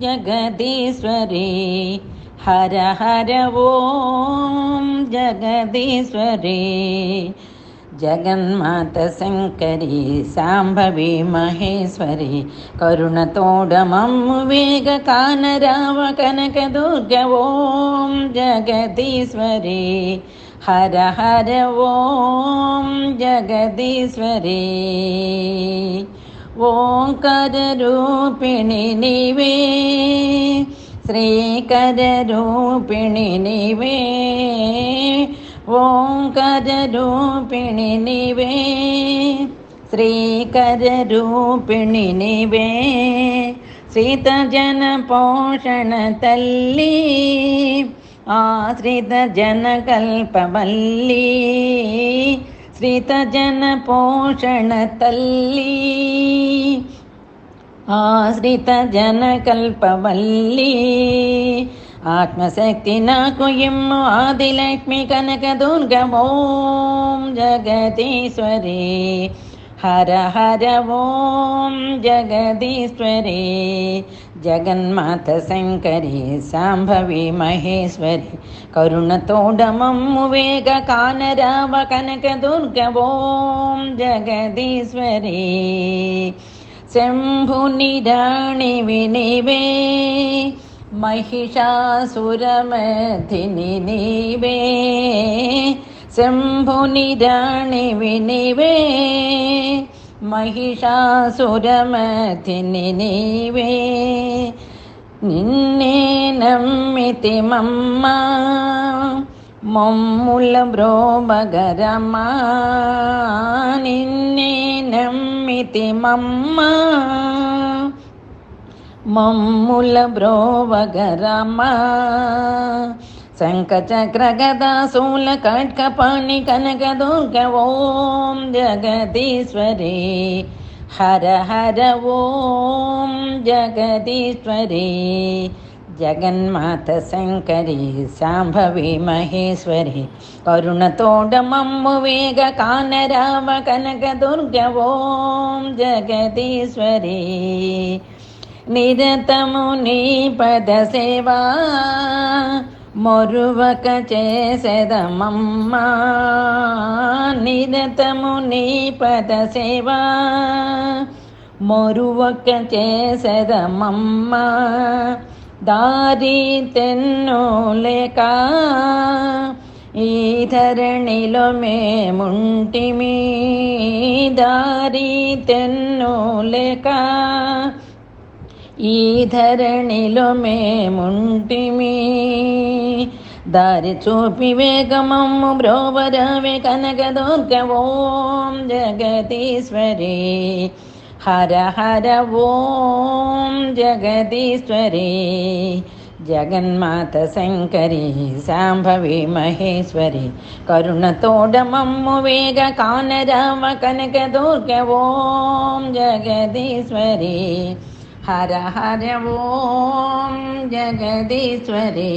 जगदीश्वरे। हर हर ॐ जगदीश्वरे। जगन्मातशङ्करी शाम्भवि महेश्वरि। करुणतोडमम् वेगकानरामकनकदुर्ग ओं जगदीश्वरि। हर हर ॐ जगदीश्वरे। ओङ्कररूपिणि निवे ङ्कररूपिणिनिवे श्रीकररूपिणिनिवे ोङ्कररूपिणिनिवे श्रीकररूपिणिनिवे श्रितजनपोषण तल्ली आ श्रितजनकल्पवल्ली श्रितजनपोषणतल्ली आश्रितजनकल्पवल्ली आत्मशक्ति न कुयम् आदिलक्ष्मि कनकदुर्गमों जगतीश्वरी हर हर ॐ जगदीश्वरे जगन्मातशङ्करे साम्भवे महेश्वरे करुणतोडमम्मुवेगकानरावकनकदुर्ग ॐ जगदीश्वरे। शम्भुनिराणि विनिवे महिषासुरमधिनिवे శంభునిదాణి వినివే మహిషాసురమతిని నీవే నిన్నే నమ్మితి మమ్మ మమ్ముల బ్రోమగరమా నిన్నే నమ్మితి మమ్మ మమ్ముల బ్రోవగరమా శంఖచక్ర గదాశూల ఖడ్గపాణి కనక దుర్గ ఓం జగదీశ్వరి. హర హర ఓం జగదీశ్వరి. జగన్మాత శంకరి శాంభవి మహేశ్వరి. కరుణతోడ మొరువక చేసెదమమ్మా నిరతము నీ పద సేవా. మొరువక చేసెదమమ్మా దారి తెన్ను లేక ఈ ధరణిలో మేముంటిమి. దారి తెన్ను లేక ఈ ధరణిలో మేముంటిమి. దారి చూపి వేగమమ్ము బ్రోవరవే కనక దుర్గ జగదీశ్వరి. హర హర ఓం జగదీశ్వరి. జగన్మాత శంకరి శాంభవి మహేశ్వరి. కరుణతోడమమ్ము వేగ కానరామ కనక దుర్గ ఓం జగదీశ్వరి. ഹര ഹര ഓം ജഗദീശ്വരേ.